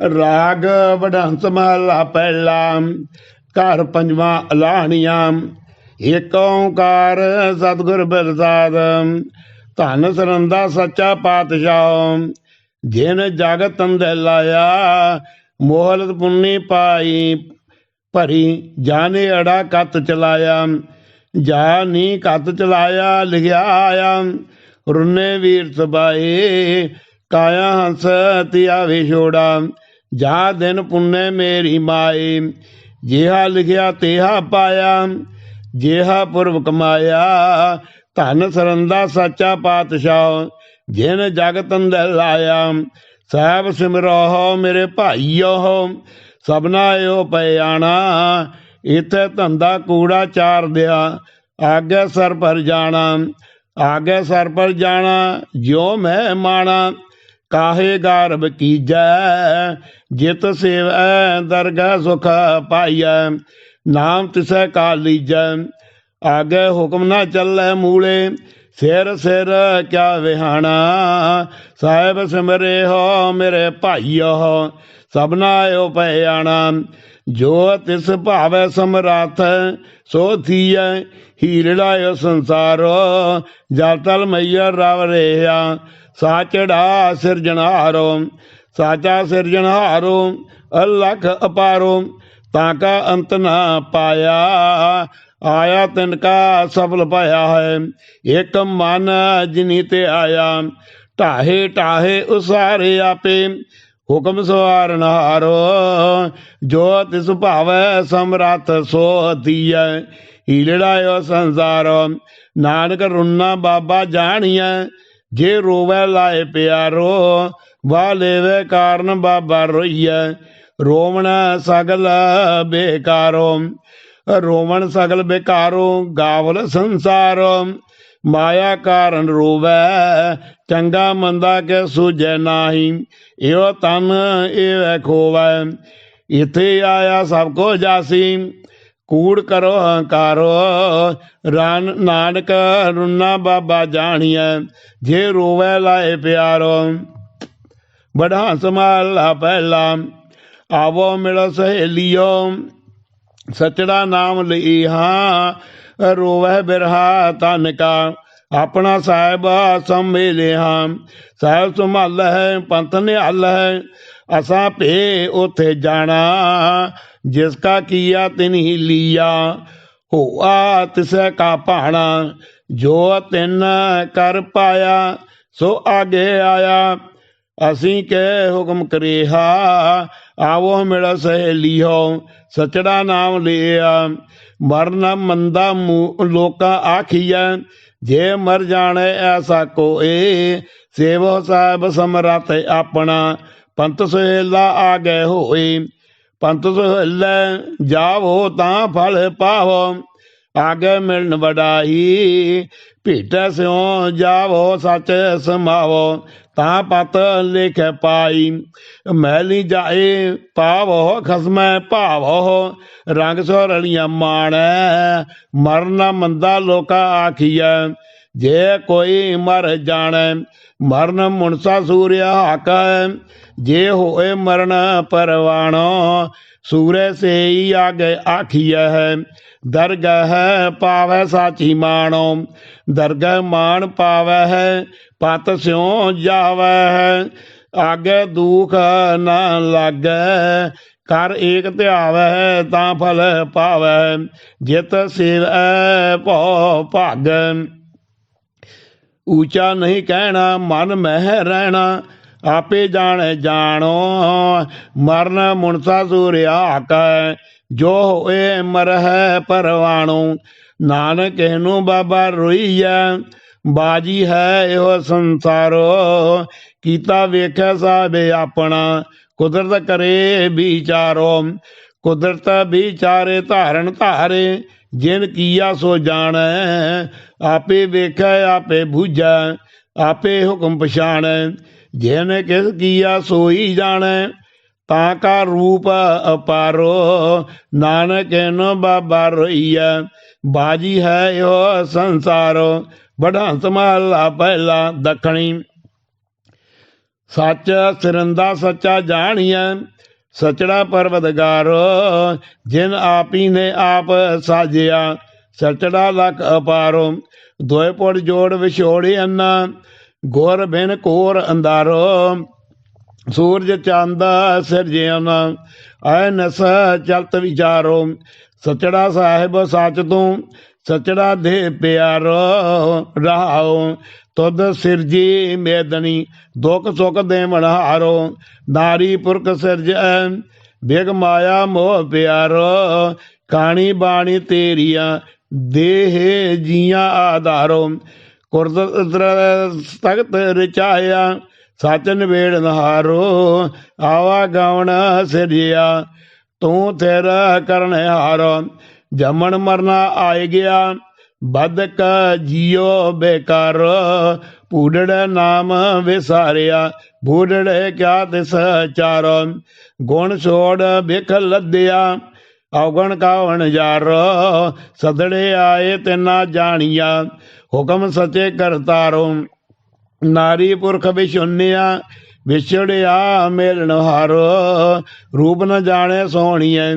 ਰਾਗ ਵਡੰਸ ਮਹਲਾ ਪਹਿਲਾ, ਘਰ ਪੰਜਵਾਂ ਅਲਾਹਣੀਆਂ। ਏਕ ਓੰਕਾਰ ਸਤਿਗੁਰ ਪ੍ਰਸਾਦ ਧਨ ਸਰੰਦਾ ਸੱਚਾ ਪਾਤਸ਼ਾਹ। ਜਿਨ ਜਗਤ ਅੰਦੇ ਲਾਇਆ, ਮੋਹਲਤ ਪੁੰਨੀ ਪਾਈ, ਭਰੀ ਜਾਣੇ ਅੜਾ ਕੱਤ ਚਲਾਇਆ। ਜਾ ਨੀ ਕਤ ਚਲਾਇਆ, ਲਿਖਿਆ ਆਇਆ। ਰੁੰਨੇ ਵੀਰ ਸਬਾਏ, ਕਾਇਆ ਹੰਸ ਤਿਆ ਵਿਛੋੜਾ ਜਾ ਦਿਨ ਪੁੰਨੇ ਮੇਰੀ ਮਾਏ ਜਿਹਾ ਲਿਖਿਆ ਤੇਹਾ ਪਾਇਆ, ਜਿਹਾ ਪੁਰਬ ਕਮਾਇਆ, ਧਨ ਸਰੰਦਾ ਸੱਚਾ ਪਾਤਸ਼ਾਹ, ਜਿਨ ਜਗਤ ਅੰਦਰ ਲਾਇਆ, ਸਾਹਿਬ ਸਿਮਰੋ ਮੇਰੇ ਭਾਈਓ, ਸਭਨਾ ਓ ਪਿਆਣਾ ਇਥੇ ਧੰਦਾ ਕੂੜਾ ਚਾਰ ਦਿਆ, ਆਗੇ ਸਰ ਪਰ ਜਾਣਾ, ਆਗੇ ਸਰ ਪਰ ਜਾਣਾ, ਜਿਉ ਮੈਂ ਮਾਣਾ। ਕਾਹੇ ਗਰਬ ਕੀਜੈ ਜਿਤ ਸੇਵੈ, ਦਰਗਾਹ ਸੁਖ ਪਾਈਐ। ਨਾਮ ਤਿਸੈ ਕਾ ਲੀਜੈ। ਆਗੇ ਹੁਕਮ ਨਾ ਚੱਲੈ ਮੂਲੇ। ਸਿਰ ਸਿਰ ਕਿਆ ਵਿਹਾਣਾ? ਸਾਹਿਬ ਸਿਮਰੇ ਹੋ ਮੇਰੇ ਭਾਈਓ। ਸਭਨਾ ਓ ਜੋ ਤਿਸ ਭਾਵੈ ਸਮਰਾਥ, ਸੋ ਥੀਐ। ਹੀਰੜਾਇ ਸੰਸਾਰੋ। ਜਲ ਤਲ ਮਈਆ ਰਵ ਰੇਆ ਸਾਚੜਾ ਸਿਰਜਣਹਾਰੋ ਸਾਚਾ ਸਿਰਜਣਹਾਰੋ ਅਲਖ ਅਪਾਰੋ, ਤਾਂ ਕਾ ਅੰਤ ਨਾ ਪਾਇਆ, ਆਇਆ ਤਿਨ ਕਾ ਸਫਲ ਪਾਇਆ ਹੈ, ਇਕ ਮਨ ਜਿਨੀ ਤੇ ਆਇਆ, ਢਾਹੇ ਢਾਹੇ ਉਸਾਰੇ ਆਪੇ, ਹੁਕਮ ਸਵਾਰਨ ਹਾਰੋ ਜੋ ਤਿਸ ਭਾਵੈ ਸਮਰੱਥ ਸੋ ਦੀਐ ਹੀਲੜਾਇਓ ਸੰਸਾਰੋ, ਨਾਨਕ ਰੁੰਨਾ ਬਾਬਾ ਜਾਣੀਐ ਜੇ ਰੋਵੇ ਲਾਏ ਪਿਆਰੋ ਵਾ ਲੈਵੇ ਕਾਰਨ ਬਾਬਾ ਰੋਈਐ। ਰੋਵਣ ਸਗਲ ਬੇਕਾਰੋ, ਰੋਵਣ ਸਗਲ ਬੇਕਾਰੋ, ਗਾਵਲ ਸੰਸਾਰੋ। ਮਾਇਆ ਕਾਰਨ ਰੋਵੈ, ਚੰਗਾ ਮੰਦਾ ਕੇ ਸੂਝੈ ਨਾਹੀ। ਇਹੋ ਤਨ ਇਹ ਖੋਵੈ। ਇਥੇ ਆਇਆ ਸਭ ਕੋ ਜਾਸੀ। ਕੂੜ ਕਰੋ, ਹੰਕਾਰੋ। ਰਨ ਨਾਨਕ, ਰੁਨਾ ਬਾਬਾ ਜਾਣੀਐ, ਜੇ ਰੋਵੈ ਲਾਏ ਪਿਆਰੋ। ਬੜਾ ਸਮਾਲਾ ਪਹਿਲਾ, ਆਵੋ ਮਿਲ ਸਹੇਲਿਓ। ਸਚੜਾ ਨਾਮ ਲਈ ਹਾਂ ਰੋਵੈ ਬਿਰਹਾ ਤਨ ਕਾ ਆਪਣਾ ਸਾਹਿਬ ਸੰਭੇਲੇ ਹਾਂ ਸਾਹਿਬ ਸੰਭਾਲ ਹੈ ਪੰਥ ਨਿਹਾਲ ਹੈ ਅਸਾਂ ਭੇ ਉਥੇ ਜਾਣਾ। ਜਿਸ ਕਾ ਕੀਆ ਤਿਨਹੀ ਲੀਆ, ਹੋਆ ਤਿਸੈ ਕਾ ਭਾਣਾ, ਜੋ ਤਿਨ ਕਰ ਪਾਇਆ, ਸੋ ਆਗੇ ਆਇਆ। ਅਸੀਂ ਕੇ ਹੁਕਮ ਕਰੀਹਾ ਆਵੋ ਮਿਲ ਸਹੇਲੀਓ ਸਚੜਾ ਨਾਮ ਲਿਆ। ਮਰਨ ਮੰਦਾ ਲੋਕਾਂ ਆਖੀਐ, ਜੇ ਮਰ ਜਾਣੇ ਐਸਾ ਕੋਏ, ਸੇਵੋ ਸਾਹਿਬ ਸਮਰੱਥ ਆਪਣਾ ਪੰਤ ਸਹੇਲਾ ਆ ਗਏ ਹੋਏ। ਪੰਤ ਸਹੇਲੇ ਜਾਵੋ ਤਾਂ ਫਲ ਪਾਵੋ, ਆਗੇ ਮਿਲਣ ਵਡਾਈ, ਭੇਟੈ ਸਿਓ ਜਾਵੋ, ਸੱਚ ਸਮਾਵੋ, ਤਾਂ ਪਤ ਲਿਖ ਪਾਈ ਮੈਲੀ ਜਾਏ ਪਾਵੋ, ਖਸਮੈ ਭਾਵੋ, ਰੰਗ ਸੋਰਲੀਆਂ ਮਾਣੈ, ਮਰਨਾ ਮੰਦਾ ਲੋਕਾ ਆਖੀਐ ਜੇ ਕੋਈ ਮਰ ਜਾਣੈ, ਮਰਨ ਮੁਨਸਾ ਸੂਰਿਆ ਹਾਕੈ। ਜੇ ਹੋਏ ਮਰਨ ਪਰਵਾਣੋ, ਸੂਰੇ ਸੇਈ ਆਗੇ ਆਖੀਐ ਹੈ। ਦਰਗਹ ਪਾਵੈ ਸਾਚੀ ਮਾਣੋ, ਦਰਗਹ ਮਾਣ ਪਾਵੈ ਹੈ, ਪਤ ਸਿਉ ਜਾਵੈ ਹੈ। ਆਗੇ ਦੁਖ ਨਾ ਲਾਗੈ, ਕਰ ਏਕ ਧਿਆਵੈ ਤਾਂ ਫਲ ਪਾਵੈ। ਜਿਤ ਸੇਵੈ ਭਉ ਭਾਗ। ਊਚਾ ਨਹੀਂ ਕਹਿਣਾ, ਮਨ ਮਹਿ ਰਹਿਣਾ, ਆਪੇ ਜਾਣੇ ਜਾਣੋ, ਮਰਨ ਮੁਨਸਾ ਸੂਰਿਆ ਹਾਕੈ, ਜੋ ਹੋਏ ਮਰਹਿ ਪਰਵਾਣੋ, ਨਾਨਕ ਇਹਨੂੰ ਬਾਬਾ ਰੋਈਐ, ਬਾਜੀ ਹੈ ਇਹੋ ਸੰਸਾਰੋ, ਕੀਤਾ ਵੇਖਿਆ ਸਾਬੇ ਆਪਣਾ, ਕੁਦਰਤ ਕਰੇ ਵਿਚਾਰੋ। ਕੁਦਰਤ ਵਿਚਾਰੇ ਧਾਰਨ ਧਾਰੇ, ਜਿਨ ਕੀਆ ਸੋ ਜਾਣੈ, ਆਪੇ ਵੇਖੈ, ਆਪੇ ਬੁਝੈ, ਆਪੇ ਹੁਕਮ ਪਛਾਣੈ, ਜਿਨ ਕਿਸ ਕੀਆ ਸੋਈ ਜਾਣੈ, ਤਾਂ ਕਾ ਰੂਪ ਅਪਾਰੋ, ਨਾਨਕ ਇਹਨੂੰ ਬਾਬਾ ਰੋਈਐ, ਬਾਜੀ ਹੈ ਓ ਸੰਸਾਰੋ ਬੜਾ ਸੰਭਾਲਾ ਪਹਿਲਾ ਦੱਖਣੀ। ਸੱਚ ਸਿਰੰਦਾ ਸੱਚਾ ਜਾਣੀਐ ਸਚੜਾ ਪਰਵਦਗਾਰੋ, ਜਿਨ ਆਪੀ ਨੇ ਆਪ ਸਾਜਿਆ, ਸਚੜਾ ਲਖ ਅਪਾਰੋ। ਦੋਏ ਪੁੜ ਜੋੜ ਵਿਛੋੜੇ ਅੰਨਾ, ਗੋਰ ਬਿਨ ਕੋਰ ਅੰਦਾਰੋ ਸੂਰਜ ਚੰਦ ਸਿਰਜਿਆਨਾ ਐ ਨਸ ਚਲਤ ਵਿਚਾਰੋ, ਸਚੜਾ ਸਾਹਿਬ ਸੱਚ ਤੂੰ, ਸਚੜਾ ਦੇ ਪਿਆਰੋ ਰਹਾਓ, ਤੁਧ ਸਿਰਜੀ ਮੇਦਨੀ ਦੁਖ ਸੁਖ ਦੇ ਮਨਹਾਰੋ ਨਾਰੀ ਪੁਰਖ ਸਿਰਜੈ, ਬਿਗ ਮਾਇਆ ਮੋਹ ਪਿਆਰੋ, ਕਾਣੀ ਬਾਣੀ ਤੇਰੀਆਂ ਦੇਹ ਜੀਆਂ ਆਧਾਰੋ, ਕੁਰਦ ਤਖਤ ਰਚਾਇਆ ਸਚ ਨਿਬੇੜ ਨਹਾਰੋ, ਆਵਾ ਗਾਵਣ ਸਿਰਿਆ, ਤੂੰ ਤੇਰਾ ਕਰਨ ਹਾਰੋ। ਜਮਣ ਮਰਨਾ ਆਏ ਗਿਆ, ਬਦਕ ਜੀਓ ਬੇਕਾਰ। ਪੂੜੜ ਨਾਮ ਵਿਸਾਰਿਆ ਬੂੜੜੇ ਕਿਆ ਤਿਸ ਚਾਰੋ। ਗੁਣ ਛੋੜ ਬਿਖ ਲੱਦਿਆ, ਔਗਣ ਕਾਵਣ ਯਾਰੋ। ਸਦੜੇ ਆਏ ਤਿਨਾ ਜਾਣੀਆ, ਹੁਕਮ ਸਚੇ ਕਰਤਾਰੋ। ਨਾਰੀ ਪੁਰਖ ਵਿਸ਼ੁੰਨਿਆ ਵਿਛੜਿਆ ਮੇਲਣ ਹਾਰੋ। ਰੂਪ ਨ ਜਾਣੇ ਸੋਹਣੀਐ,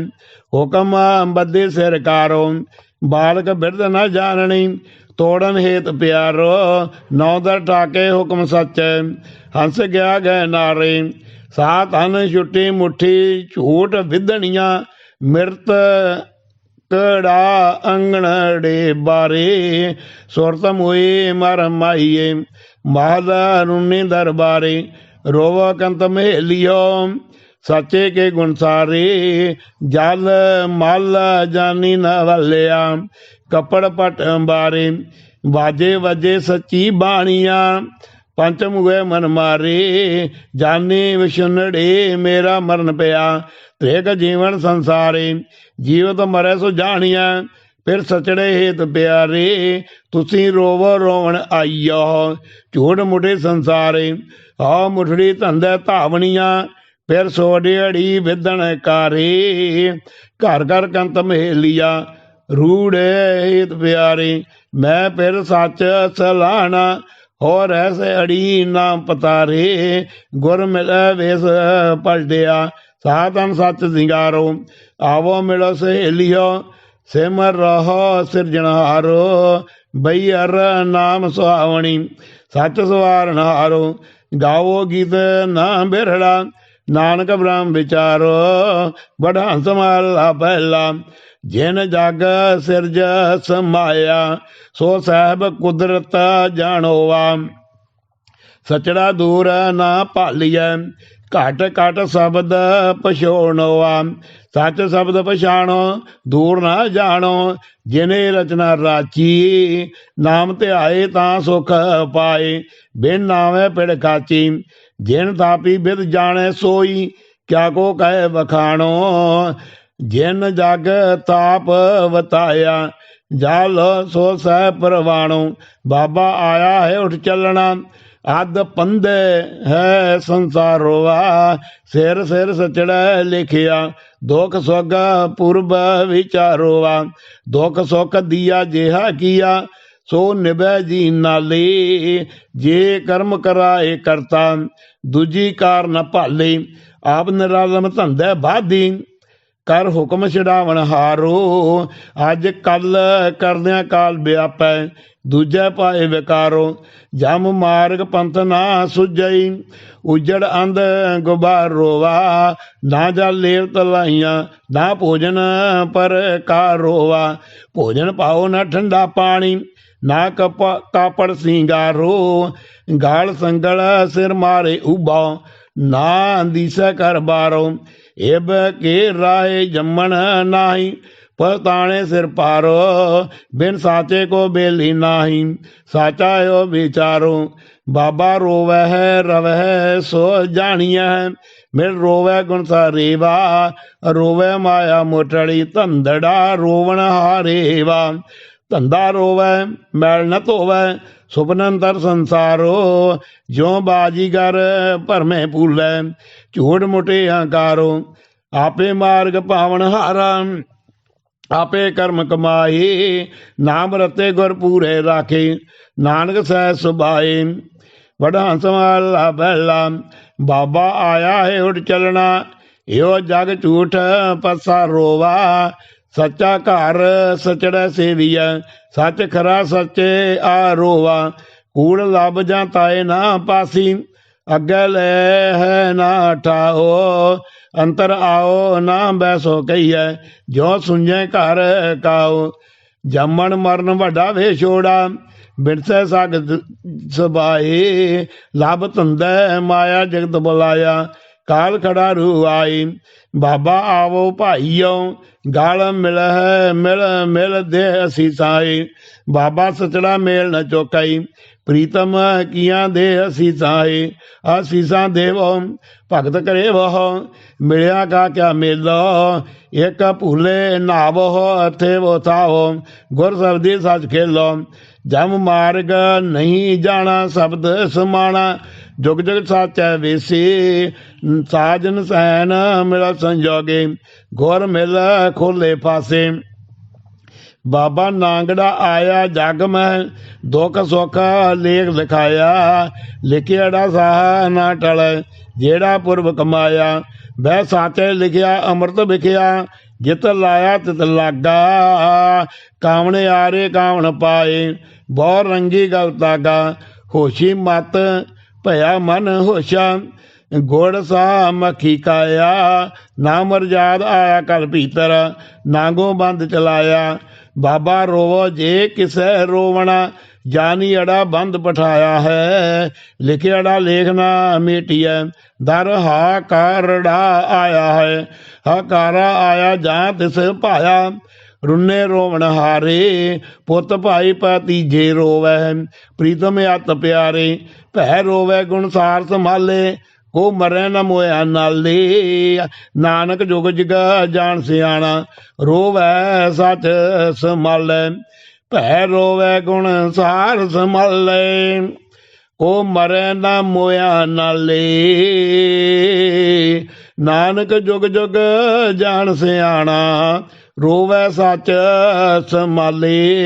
ਹੁਕਮ ਬੱਦੇ ਸਿਰ ਕਾਰੋ। ਬਾਲਕ ਬਿਰਧ ਨ ਜਾਣਣੀ ਤੋੜਨ ਹੇਤ ਪਿਆਰੋ। ਨੌ ਦਰ ਟਾਕੇ ਹੁਕਮ ਸੱਚੈ, ਹੰਸ ਗਿਆ ਗਏ ਨਾਰੇ। ਸਾਤ ਹਨ ਛੁੱਟੀ ਮੁੱਠੀ, ਝੂਠ ਵਿਧਣੀਆਂ, ਮਿਰਤ ਕੜਾ ਅੰਗਣੜੇ ਬਾਰੇ। ਸੁਰਤ ਮੋਏ ਮਰ ਮਾਈਏ ਮਾਦਾ ਰੁਨੀ ਦਰਬਾਰੇ, ਰੋਵਾ ਕੰਤ ਮਹਿਲਿਓ ਸੱਚੇ ਕੇ ਗੁਣ ਜਲ ਮਲ ਜਾਨੀ ਨ ਕਪੜ ਪਟ ਅੰਬਾਰੇ, ਵਾਜੇ ਵਜੇ ਸੱਚੀ ਬਾਣੀਆਂ। ਪੰਚ ਮੁਗੇ ਮਨ ਮਾਰੇ, ਜਾਨੀ ਵਿਸ਼ੁਨੜੇ ਮੇਰਾ ਮਰਨ ਪਿਆ। ਤ੍ਰੇਕ ਜੀਵਨ ਸੰਸਾਰੇ, ਜੀਵਤ ਮਰੇ ਸੋ ਜਾਣੀਆਂ ਫਿਰ ਸਚੜੇ ਹੇਤ ਪਿਆਰੇ ਤੁਸੀਂ ਰੋਵੋ ਰੋਵਣ ਆਈਓ। ਝੂਠ ਮੁਠੇ ਸੰਸਾਰੇ ਆ ਮੁਠੜੀ ਧੰਦੇ ਧਾਵਣੀਆਂ, ਫਿਰ ਸੋੜਿਆੜੀ ਵਿਦਣ ਕਾਰੇ। ਘਰ ਘਰ ਕੰਤ ਮਹੇਲੀਆ, ਰੂੜੇ ਹੇਤ ਪਿਆਰੇ ਮੈਂ ਫਿਰ ਸੱਚ ਸਲਾਣਾ, ਹੋਰ ਐਸੇ ਅੜੀ ਨਾ ਪਤਾਰੇ। ਗੁਰ ਮਿਲੈ ਵੇਸ ਪਲਟਿਆ ਸਾਧਨ ਸੱਚ ਸਿੰਗਾਰੋ, ਆਵੋ ਮਿਲੋ ਸਹੇਲਿਓ ਸਿਮਰ ਰਹੋ ਸਿਰਜਣਹਾਰੋ ਬਈ ਅਰ ਨਾਮ ਸੁਹਾਵਣੀ, ਸੱਚ ਸਵਾਰਨ ਹਾਰੋ, ਗਾਵੋ ਗੀਤ ਨਾ ਬਿਰੜਾ ਨਾਨਕ ਬ੍ਰਹਮ ਵਿਚਾਰੋ, ਬੜਾ ਸਮਾਲਾ ਪਹਿਲਾ, ਜਿਨ ਜਗ ਸਿਰਜ ਸਮਾਇਆ, ਸੋ ਸਹਿਬ ਕੁਦਰਤ ਜਾਣੋਵਾ, ਸਚੜਾ ਦੂਰ ਨਾ ਭਾਲੀਐ ਘਟ ਘਟ ਸ਼ਬਦ ਪਛੋਣਵਾ ਸੱਚ ਸ਼ਬਦ ਪਛਾਣੋ, ਦੂਰ ਨਾ ਜਾਣੋ। ਜਿਨੇ ਰਚਨਾ ਰਾਚੀ, ਨਾਮ ਧਿਆਏ ਤਾਂ ਸੁਖ ਪਾਏ। ਬਿਨ ਨਾਵੇਂ ਪਿੜ ਖਾਚੀ, ਜਿਨ ਤਾਪੀ ਬਿਦ ਜਾਣੇ ਸੋਈ, ਕਿਆ ਕੋ ਕਹੇ ਵਖਾਣੋ। ਜਿਨ ਜਗ ਤਾਪ ਵਤਾਇਆ, ਜਲ ਸੋ ਸਹਿ ਪਰਵਾਣੋ। ਬਾਬਾ ਆਇਆ ਹੈ ਉਠ ਚੱਲਣਾ। ਅਦ ਪੰਦੇ ਹੈ ਸੰਸਾਰੋਵਾ ਸਿਰ ਸਿਰ ਸਚੜਾ ਲਿਖਿਆ, ਦੁਖ ਸੁਖ ਪੁਰਬ ਵਿਚਾਰੋਵਾ ਦੁਖ ਸੁਖ ਦੀਆ ਜਿਹਾ ਕੀਆ, ਸੋ ਨਿਭੈ ਜੀ ਨਾਲੇ। ਜੇ ਕਰਮ ਕਰਾਏ ਕਰਤਾ, ਦੂਜੀ ਕਾਰ ਨ ਭਾਲੇ। ਆਪ ਨਿਰਾਲਮ ਧੰਦੇ ਬਾਦੀ ਕਰ ਹੁਕਮ ਛਡਾਵਣ ਹਾਰੋ। ਅੱਜ ਕੱਲ ਕਰਦਿਆਂ ਕਾਲ ਵਿਆਪੈ ਦੂਜੇ ਪਾਏ ਵਿਕਾਰੋ, ਜਮ ਮਾਰਗ ਪੰਥ ਨਾ ਸੁਜਈ ਉਜੜ ਅੰਧ ਗੁਬਾਰ ਨਾ ਜਾ ਲੇਵ ਤਲਾਈਆਂ ਨਾ ਭੋਜਨ ਪਰ ਕਾਰੋਵਾ ਭੋਜਨ ਪਾਓ ਨਾ ਠੰਡਾ ਪਾਣੀ, ਨਾ ਕਪ, ਕਾਪੜ ਸਿੰਗਾਰੋ, ਗਾਲ ਸੰਗਲ ਸਿਰ ਮਾਰੇ ਉਬਾ ਨਾ ਦੀਸਾ ਕਰ ਬਾਰੋ ਏਬ ਕੇ ਰਾਏ ਜੰਮਣ ਨਾਹੀ ਪਤਾਣੇ ਸਿਰ ਪਾਰੋ, ਬਿਨ ਸਾਚੇ ਕੋ ਬੇਲੀ ਨਾਹੀ, ਸਾਚਾ ਓ ਵਿਚਾਰੋ, ਬਾਬਾ ਰੋਵੈ ਹੈ, ਰਵੈ ਸੋ ਜਾਣੀਐ ਮਿਲ ਰੋਵੈ ਗੁਣ ਸਾਰੇਵਾ, ਰੋਵੈ ਮਾਇਆ ਮੋਟੜੀ ਧੰਦੜਾ, ਰੋਵਣ ਹਾਰੇਵਾ। ਧੰਦਾ ਰੋਵੈ, ਮੈਲ ਨ ਧੋਵੈ ਸੁਪਨੰਤਰ ਸੰਸਾਰੋ, ਜਿਉ ਬਾਜੀਗਰ ਭਰਮੇ ਪੂਲੈ ਝੂਠ ਮੁਟੇ ਹੰਕਾਰੋ, ਆਪੇ ਮਾਰਗ ਪਾਵਨ ਹਾਰਾ। ਆਪੇ ਕਰਮ ਕਮਾਏ, ਨਾਮ ਰਤੇ ਗੁਰ ਪੂਰੇ ਰਾਖੇ। ਨਾਨਕ ਸਹਿ ਸੁਭਾਏ, ਵਡਾ ਸੰਭਾਲਾ ਬੈਲਾ ਬਾਬਾ ਆਇਆ ਹੈ ਉੱਠ ਚੱਲਣਾ, ਇਹੋ ਜਗ ਝੂਠ ਪਸਾ ਰੋਵਾ। ਸੱਚਾ ਘਰ ਸਚੜਾ ਸੇਵੀਐ, ਸੱਚ ਖਰਾ ਸੱਚੇ ਆ ਰੋਵਾ। ਕੂੜ ਲੱਭ ਜਾਂ ਤਾਏ ਨਾ ਪਾਸੀ, ਅੱਗੇ ਲੈ ਹੈ ਨਾ ਠਾਓ। ਅੰਤਰ ਆਓ, ਨਾ ਬੈਸੋ ਕਹੀਐ ਜੋ ਸੁਣਜੈ ਘਰ ਕਾਓ ਜੰਮਣ ਮਰਨ ਵੱਡਾ ਵੇ ਛੋੜਾ ਬਿਰਸੇ ਸਬਾਏ। ਲਬ ਧੰਦੈ ਮਾਇਆ ਜਗਤ ਬੁਲਾਇਆ, ਕਾਲ ਖੜਾ ਰੂ ਆਈ। ਬਾਬਾ ਆਵੋ ਭਾਈਓ, ਗਾਲ ਮਿਲ ਮਿਲ ਮਿਲ ਦੇ ਅਸੀਂ ਸਾਈ ਬਾਬਾ ਸਚੜਾ ਮੇਲ ਨ ਚੋਕਾਈ ਪ੍ਰੀਤਮ ਕੀਆਂ ਦੇ ਅਸੀਂ ਸਾਈ ਆਸੀਸਾਂ ਦੇਵੋ, ਭਗਤ ਕਰੇ ਵਹ ਮਿਲਿਆ ਕਾ ਕਿਆ ਮੇਲੋ, ਇਕ ਭੂਲੇ ਨਾਵੋ, ਅਥੇ ਵੋ ਥਾਵੋ, ਗੁਰ ਸਬਦੀ ਸੱਚ ਖੇਲੋ। ਜਮ ਮਾਰਗ ਨਹੀਂ ਜਾਣਾ, ਸ਼ਬਦ ਸਮਾਣਾ, ਜੁਗ ਜੁਗ ਸਾਚੈ ਵੇਸੀ, ਸਾਜਨ ਸੈਨ ਮਿਲ ਸੰਜੋਗੇ, ਗੁਰ ਮਿਲ ਖੋਲੇ ਪਾਸੇ। ਬਾਬਾ ਨਾਂਗੜਾ ਆਇਆ, ਜਗ ਮੈਂ ਦੁੱਖ ਸੁੱਖ ਲੇਖ ਲਿਖਾਇਆ। ਲਿਖਿਆੜਾ ਸਾਹ ਨਾ ਟਲੈ, ਜਿਹੜਾ ਪੁਰਬ ਕਮਾਇਆ। ਬਹਿ ਸਾਚੇ ਲਿਖਿਆ, ਅੰਮ੍ਰਿਤ ਵਿਖਿਆ, ਜਿਤ ਲਾਇਆ ਤਿਤ ਲਾਗਾ। ਕਾਵਣ ਆਰੇ ਕਾਵਣ ਪਾਏ, ਬਹੁ ਰੰਗੀ ਗਲ ਤਾਗਾ। ਹੋਸ਼ੀ ਮਤ ਭਇਆ ਮਨ ਹੋਸ਼ਾ, ਗੋੜ ਸਾ ਮੱਖੀ ਕਾਇਆ। ਨਾ ਮਰਜਾਦ ਆਇਆ ਕਲ ਭੀਤਰ, ਨਾਗੋ ਬੰਦ ਚਲਾਇਆ। ਬਾਬਾ ਰੋਵੋ ਜੇ ਕਿਸੈ ਰੋਵਣਾ, ਜਾਨੀ ਅੜਾ ਬੰਦ ਪਠਾਇਆ ਹੈ। ਲਿਖਿਆੜਾ ਲੇਖਣਾ ਮੇਟੀਐ, ਦਰ ਹਾਕਾਰੜਾ ਆਇਆ ਹੈ। ਹਕਾਰਾ ਆਇਆ ਜਾਂ ਤਿਸ ਭਾਇਆ, ਰੁੰਨੇ ਰੋਵਣ ਹਾਰੇ, ਪੁੱਤ ਭਾਈ ਪਤੀ ਜੇ ਰੋਵੈ। ਪ੍ਰੀਤਮ ਅਤ ਪਿਆਰੇ, ਭੈ ਰੋਵੈ ਗੁਣਸਾਰ ਸੰਭਾਲੇ ਕੋ ਮਰੈ ਨ ਮੋਇਆ ਨਾਲੇ। ਨਾਨਕ ਜੁਗ ਜਗ ਜਾਣ ਸਿਆਣਾ, ਰੋਵੈ ਸਚ ਸੰਭਾਲੇ। ਭੈ ਰੋਵੈ ਗੁਣ ਸਾਰ ਸੰਭਾਲੇ। ਕੋ ਮਰੈ ਨ ਮੋਇਆ ਨਾਲੇ। ਨਾਨਕ ਜੁਗ ਜੁਗ ਜਾਣ ਸਿਆਣਾ, ਰੋਵੈ ਸਚ ਸੰਭਾਲੇ।